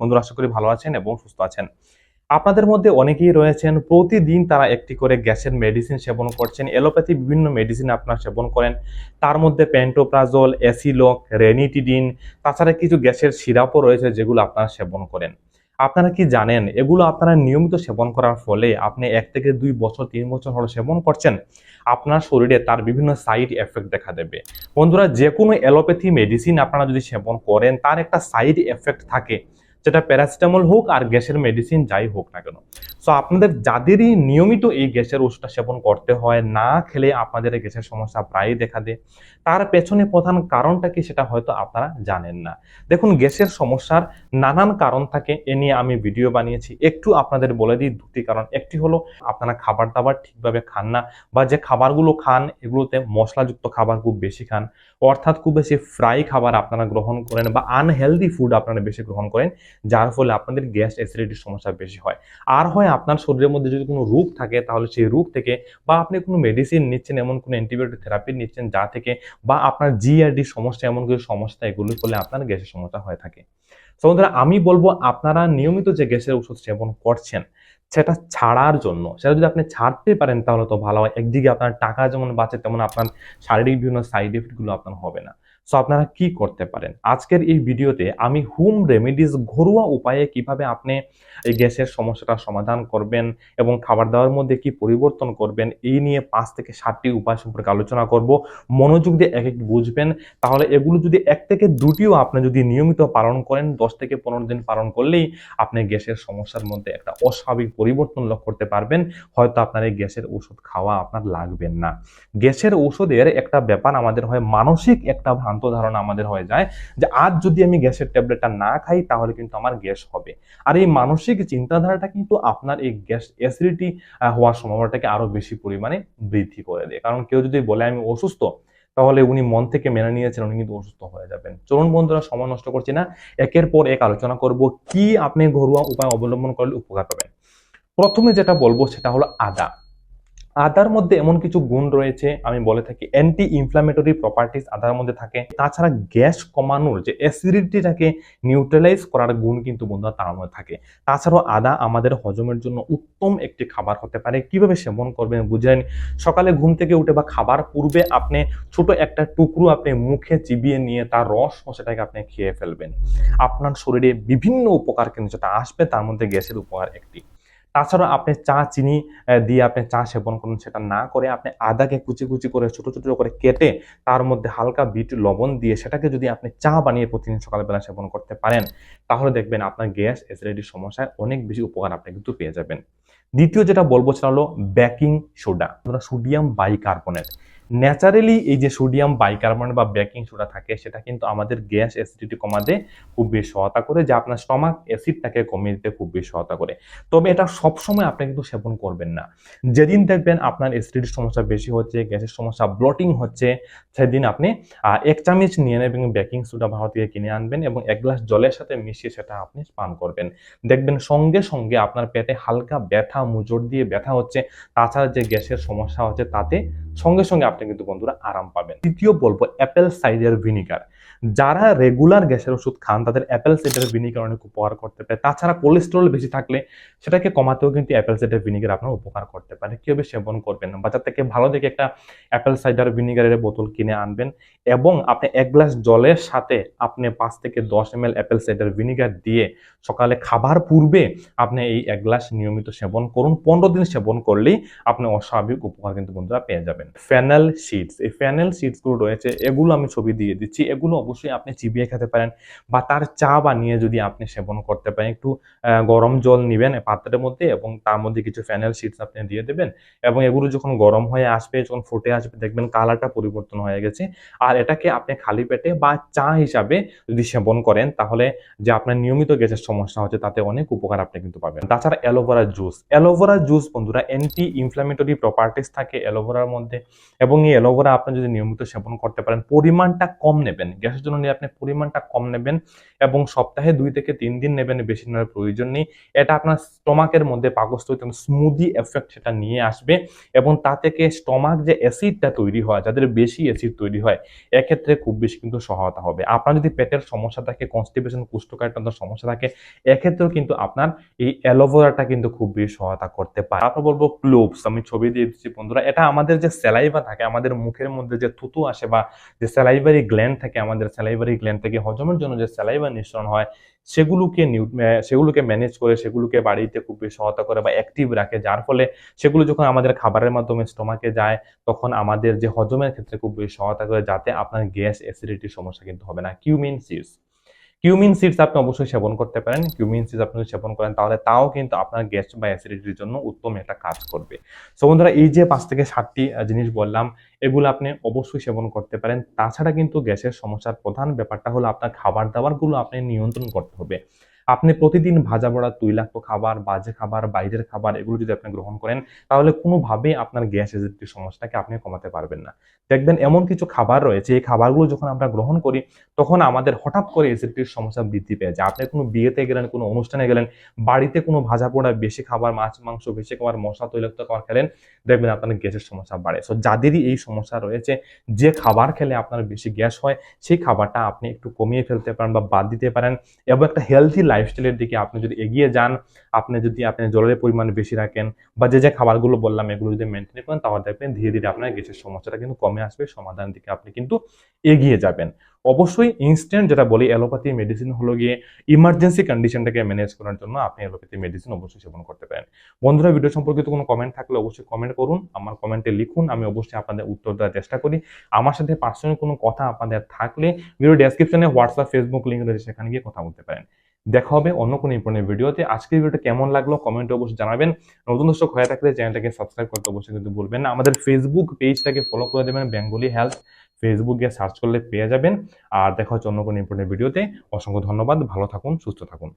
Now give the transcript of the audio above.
বন্ধুরা, আশা করি ভালো আছেন এবং সুস্থ আছেন। আপনাদের মধ্যে অনেকেই রয়েছেন, প্রতিদিন তারা একটি করে গ্যাসের মেডিসিন সেবন করছেন এলোপ্যাথি বিভিন্ন মেডিসিন আপনারা সেবন করেন। তার মধ্যে প্যান্টোপ্রাজল অ্যাসিলক, রেনিটিডিন, তাছাড়া কিছু গ্যাসের সিরাপও রয়েছে যেগুলো আপনারা সেবন করেন। আপনারা কি জানেন, এগুলো আপনারা নিয়মিত সেবন করার ফলে আপনি এক থেকে দুই বছর, তিন বছর হলো সেবন করছেন, আপনার শরীরে তার বিভিন্ন সাইড এফেক্ট দেখা দেবে। বন্ধুরা যে কোনো অ্যালোপ্যাথি মেডিসিন আপনারা যদি সেবন করেন, তার একটা সাইড এফেক্ট থাকে। যেটা প্যারাসিটামল হোক আর গ্যাসের মেডিসিন যাই হোক না কেন। সো আপনাদের যাদেরই নিয়মিত এই গ্যাসের ওষুধটা সেবন করতে হয়, না খেলে আপনাদের গ্যাসের সমস্যা প্রায়ই দেখা দেয়। তার পেছনে প্রধান কারণটা কি সেটা হয়তো আপনারা জানেন না। দেখুন, গ্যাসের সমস্যার নানান কারণ থাকে, এ নিয়ে আমি ভিডিও বানিয়েছি। একটু আপনাদের বলে দিই দুটি কারণ। একটি হলো, আপনারা খাবার দাবার ঠিকভাবে খান না বা যে খাবারগুলো খান, এগুলোতে মশলাযুক্ত খাবার খুব বেশি খান, অর্থাৎ খুব বেশি ফ্রাই খাবার আপনারা গ্রহণ করেন বা আনহেলদি ফুড আপনারা বেশি গ্রহণ করেন, যার ফলে আপনাদের গ্যাস অ্যাসিডিটির সমস্যা বেশি হয়। আর হয় আপনার শরীরের মধ্যে যদি কোনো রোগ থাকে, তাহলে সেই রোগ থেকে বা আপনি কোনো মেডিসিন নিচ্ছেন, এমন কোনো অ্যান্টিবায়োটিক থেরাপি নিচ্ছেন যা থেকে বা আপনার জিআরডি সমস্যা, এমন কিছু সমস্যা এগুলোর ফলে আপনার গ্যাসের সমস্যা হয়ে থাকে। তো বন্ধুরা, আমি বলব আপনারা নিয়মিত যে গ্যাসের ওষুধ সেবন করছেন, সেটা ছাড়ার জন্য, সেটা যদি আপনি ছাড়তে পারেন, তাহলে তো ভালো হয়। একদিকে আপনার টাকা যেমন বাঁচে, তেমন আপনার শারীরিক বিভিন্ন সাইড এফেক্টগুলো আপনার হবে না। সো আপনারা কি করতে পারেন? আজকের এই ভিডিওতে আমি হোম রেমেডিস ঘরোয়া উপায়ে কীভাবে আপনি এই গ্যাসের সমস্যাটা সমাধান করবেন এবং খাবার দাবার মধ্যে কি পরিবর্তন করবেন, এই নিয়ে পাঁচ থেকে সাতটি উপায় সম্পর্কে আলোচনা করব। মনোযোগ দিয়ে এক এক বুঝবেন। তাহলে এগুলো যদি এক থেকে দুটিও আপনি যদি নিয়মিত পালন করেন, দশ থেকে পনেরো দিন পালন করলেই আপনি গ্যাসের সমস্যার মধ্যে একটা অস্বাভাবিক পরিবর্তন লক্ষ্য করতে পারবেন। হয়তো আপনার এই গ্যাসের ওষুধ খাওয়া আপনার লাগবেন না। গ্যাসের ওষুধের একটা ব্যাপার আমাদের হয় মানসিক একটা ভ্রান্ত ধারণা আমাদের হয়ে যায় যে আজ যদি আমি গ্যাসের ট্যাবলেটটা না খাই, তাহলে কিন্তু আমার গ্যাস হবে। আর এই মানসিক চিন্তাধারাটা কিন্তু আপনার এই গ্যাস অ্যাসিডিটি হওয়ার সম্ভাবনাটাকে আরও বেশি পরিমাণে বৃদ্ধি করে দেয়। কারণ কেউ যদি বলে, আমি অসুস্থ তাহলে উনি মন থেকে মেনে নিয়েছেন, উনি কিন্তু অসুস্থ হয়ে যাবেন। চলুন বন্ধুরা, সময় নষ্ট করছি না। একের পর এক আলোচনা করব, কি আপনি ঘরোয়া উপায় অবলম্বন করলে উপকার পাবেন। প্রথমে যেটা বলব, সেটা হলো আদা। আদার মধ্যে এমন কিছু গুণ রয়েছে, আমি বলে থাকি অ্যান্টি ইনফ্লামেটরি প্রপার্টিস আদার মধ্যে থাকে। তাছাড়া গ্যাস কমানোর যে অ্যাসিডিটিটাকে নিউট্রালাইজ করার গুণ কিন্তু বন্ধুরা তার মধ্যে থাকে। তাছাড়াও আদা আমাদের হজমের জন্য উত্তম একটি খাবার হতে পারে। কীভাবে সেবন করবেন বুঝলেন সকালে ঘুম থেকে উঠে বা খাবার পূর্বে আপনি ছোট একটা টুকরো আপনি মুখে চিবিয়ে নিয়ে তার রস সেটাকে আপনি খেয়ে ফেলবেন। আপনার শরীরে বিভিন্ন উপকার কিন্তু যেটা আসবে, তার মধ্যে গ্যাসের উপকার একটি। তাছাড়া আপনি চা, চিনি দিয়ে আপনি চা সেবন করুন, সেটা না করে আপনি আদাকে কুচি কুচি করে, ছোট ছোট করে কেটে তার মধ্যে হালকা বিট, লবণ দিয়ে সেটাকে যদি আপনি চা বানিয়ে প্রতিদিন সকালবেলা সেবন করতে পারেন, তাহলে দেখবেন আপনার গ্যাস অ্যাসিডিটির সমস্যায় অনেক বেশি উপকার আপনি কিন্তু পেয়ে যাবেন। দ্বিতীয় যেটা বলব সেটা হলো baking soda sodium bicarbonate naturally এই যে সোডিয়াম বাইকার্বনেট বা বেকিং সোডা থাকে, সেটা কিন্তু আমাদের গ্যাস অ্যাসিডিটি কমাতে খুব বেশি সহায়তা করে, যা আপনার স্টমাক অ্যাসিডটাকে কমিয়ে দিতে খুব বেশি সহায়তা করে। তবে এটা সবসময় আপনি কিন্তু সেবন করবেন না। যেদিন দেখবেন আপনার অ্যাসিডিটির সমস্যা বেশি হচ্ছে গ্যাসের সমস্যা ব্লটিং হচ্ছে, সেদিন আপনি এক চামচ নিয়ে নেবেন বেকিং সোডা ভারত থেকে কিনে আনবেন এবং এক গ্লাস জলের সাথে মিশিয়ে সেটা আপনি পান করবেন। দেখবেন সঙ্গে সঙ্গে আপনার পেটে হালকা ব্যথা, মুজোর দিয়ে ব্যথা হচ্ছে, তাছাড়া যে গ্যাসের সমস্যা হচ্ছে, তাতে সঙ্গে সঙ্গে আপনি কিন্তু বন্ধুরা আরাম পাবেন। তৃতীয় বলব অ্যাপেল সাইডার ভিনিগার যারা রেগুলার গ্যাসের ওষুধ খান, তাদের অ্যাপেল সাইডার ভিনিগার অনেক উপকার করতে পারে। তাছাড়া কোলেস্ট্রল বেশি থাকলে সেটাকে কমাতেও কিন্তু অ্যাপেল সাইডার ভিনিগার আপনার উপকার করতে পারে। কীভাবে সেবন করবেন? বাজার থেকে ভালো দেখে একটা অ্যাপেল সাইডার ভিনিগারের বোতল কিনে আনবেন এবং আপনি এক গ্লাস জলের সাথে আপনি পাঁচ থেকে দশ M L apple cider vinegar দিয়ে সকালে খাবার পূর্বে আপনি এই এক গ্লাস নিয়মিত সেবন করুন। পনেরো দিন সেবন করলেই আপনি অস্বাভাবিক উপকার কিন্তু বন্ধুরা পেয়ে যাবেন। ফ্যানেল সিডস এই ফ্যানেল শিটসগুলো রয়েছে, এগুলো আমি ছবি দিয়ে দিচ্ছি। এগুলো অবশ্যই আপনি চিবিয়ে খেতে পারেন বা তার চা বানিয়ে যদি আপনি সেবন করতে পারেন, একটু গরম জল নেবেন পাত্রের মধ্যে এবং তার মধ্যে কিছু ফ্যানেল শিটস আপনি দিয়ে দেবেন এবং এগুলো যখন গরম হয়ে আসবে, যখন ফুটে আসবে, দেখবেন কালারটা পরিবর্তন হয়ে গেছে। আর এটাকে আপনি খালি পেটে বা চা হিসাবে যদি সেবন করেন, তাহলে যে আপনার নিয়মিত গ্যাসের সমস্যা হচ্ছে, তাতে অনেক উপকার আপনি কিন্তু পাবেন। তাছাড়া aloe vera juice aloe vera juice বন্ধুরা অ্যান্টি ইনফ্লামেটরি প্রপার্টিস থাকে অ্যালোভেরার মধ্যে এবং এই অ্যালোভেরা আপনি যদি নিয়মিত সেবন করতে পারেন, পরিমাণটা কম নেবেন, গ্যাসের জন্য নিয়ে আপনি পরিমাণটা কম নেবেন এবং সপ্তাহে দুই থেকে তিন দিন নেবেন, বেশি নেওয়ার প্রয়োজন নেই। এটা আপনার স্টমাকের মধ্যে পাকস্থলিত স্মুদি এফেক্ট সেটা নিয়ে আসবে এবং তা থেকে স্টমাক যে অ্যাসিডটা তৈরি হয়, যাদের বেশি অ্যাসিড তৈরি হয়, এক্ষেত্রে খুব বেশি কিন্তু সহায়তা হবে। আপনার যদি পেটের সমস্যা থাকে কনস্টিপেশন কুষ্ঠকাঠিন্যতার সমস্যা থাকে, এক্ষেত্রেও কিন্তু আপনার এই অ্যালোভেরাটা কিন্তু খুব বেশি সহায়তা করতে পারে। তারপর বলব ক্লোভস আমি ছবি দিয়ে দিচ্ছি বন্ধুরা। এটা আমাদের যে স্যালাইভা থাকে, আমাদের মুখের মধ্যে যে থুতু আসে বা যে স্যালাইভারি গ্ল্যান্ড থাকে আমাদের স্যালাইভারি গ্ল্যান্ড থেকে হজমের জন্য যে স্যালাইভা নিঃসরণ হয়, সেগুলোকে নিউ সেগুলোকে ম্যানেজ করে, সেগুলোকে বাড়িতে খুব বেশি সহায়তা করে বা অ্যাক্টিভ রাখে। যার ফলে সেগুলো যখন আমাদের খাবারের মাধ্যমে স্টোমাকে যায়, তখন আমাদের যে হজমের ক্ষেত্রে খুব বেশি সহায়তা করে, যাতে আপনার গ্যাস অ্যাসিডিটির সমস্যা কিন্তু হবে না। কিউমিন সিডস কিউমিন সিডস আপনি অবশ্যই সেবন করতে পারেন। কিউমিন সিডস আপনি যদি সেবন করেন, তাহলে তাও কিন্তু আপনার গ্যাস বা অ্যাসিডিটির জন্য উত্তম একটা কাজ করবে। সো বন্ধুরা, এই যে পাঁচ থেকে সাতটি জিনিস বললাম, এগুলো আপনি অবশ্যই সেবন করতে পারেন। তাছাড়া কিন্তু গ্যাসের সমস্যার প্রধান ব্যাপারটা হলো আপনার খাবার দাবারগুলো আপনি নিয়ন্ত্রণ করতে হবে। আপনি প্রতিদিন ভাজা পোড়া তৈলাক্ত খাবার, বাজে খাবার, বাইরের খাবার এগুলো যদি আপনি গ্রহণ করেন, তাহলে কোনোভাবেই আপনার গ্যাস অ্যাসিডিটির সমস্যাটাকে আপনি কমাতে পারবেন না। দেখবেন এমন কিছু খাবার রয়েছে, এই খাবারগুলো যখন আমরা গ্রহণ করি, তখন আমাদের হঠাৎ করে অ্যাসিডিটির সমস্যা বৃদ্ধি পেয়ে যায়। আপনি কোনো বিয়েতে গেলেন, কোনো অনুষ্ঠানে গেলেন, বাড়িতে কোনো ভাজা পোড়া বেশি খাবার, মাছ, মাংস, বেশি খাবার, মশলা, তৈলাক্ত খাবার খেলেন, দেখবেন আপনার গ্যাসের সমস্যা বাড়ে। সো যাদেরই এই সমস্যা রয়েছে, যে খাবার খেলে আপনার বেশি গ্যাস হয়, সেই খাবারটা আপনি একটু কমিয়ে ফেলতে পারেন বা বাদ দিতে পারেন এবং একটা হেলথি লাইফস্টাইলের দিকে আপনি যদি এগিয়ে যান, আপনি যদি, আপনি জলের পরিমাণ বেশি রাখেন বা যে যে খাবারগুলো বললাম, এগুলো যদি মেনটেন করেন, তাহলে দেখবেন ধীরে ধীরে আপনার গ্যাসের সমস্যাটা কিন্তু কমে আসবে সমাধান দিকে আপনি কিন্তু এগিয়ে যাবেন। অবশ্যই ইনস্ট্যান্ট যেটা বলি, অ্যালোপ্যাথি মেডিসিন হলো গিয়ে ইমার্জেন্সি কন্ডিশনটাকে ম্যানেজ করার জন্য আপনি অ্যালোপ্যাথি মেডিসিন অবশ্যই সেবন করতে পারেন। বন্ধুরা ভিডিও সম্পর্কিত কোনো কমেন্ট থাকলে অবশ্যই কমেন্ট করুন, আমার কমেন্টে লিখুন, আমি অবশ্যই আপনাদের উত্তর দেওয়ার চেষ্টা করি। আমার সাথে পার্সোনাল কোনো কথা আপনাদের থাকলে ভিডিও ডেসক্রিপশনে হোয়াটসঅ্যাপ ফেসবুক লিঙ্ক রয়েছে, সেখানে গিয়ে কথা বলতে পারেন। দেখা হবে অন্য কোনো ইম্পর্টেন্ট ভিডিওতে আজকের ভিডিওটা কেমন লাগল কমেন্টে অবশ্যই জানাবেন। নতুন দর্শক হয়ে থাকলে চ্যানেলটাকে সাবস্ক্রাইব করতে অবশ্যই কিন্তু বলবেন না। আমাদের ফেসবুক পেজটাকে ফলো করে দেবেন বেঙ্গলি হেলথ ফেসবুকে সার্চ করলে পেয়ে যাবেন। আর দেখা হচ্ছে অন্য কোনো ইম্পর্টেন্ট ভিডিওতে অসংখ্য ধন্যবাদ। ভালো থাকুন, সুস্থ থাকুন।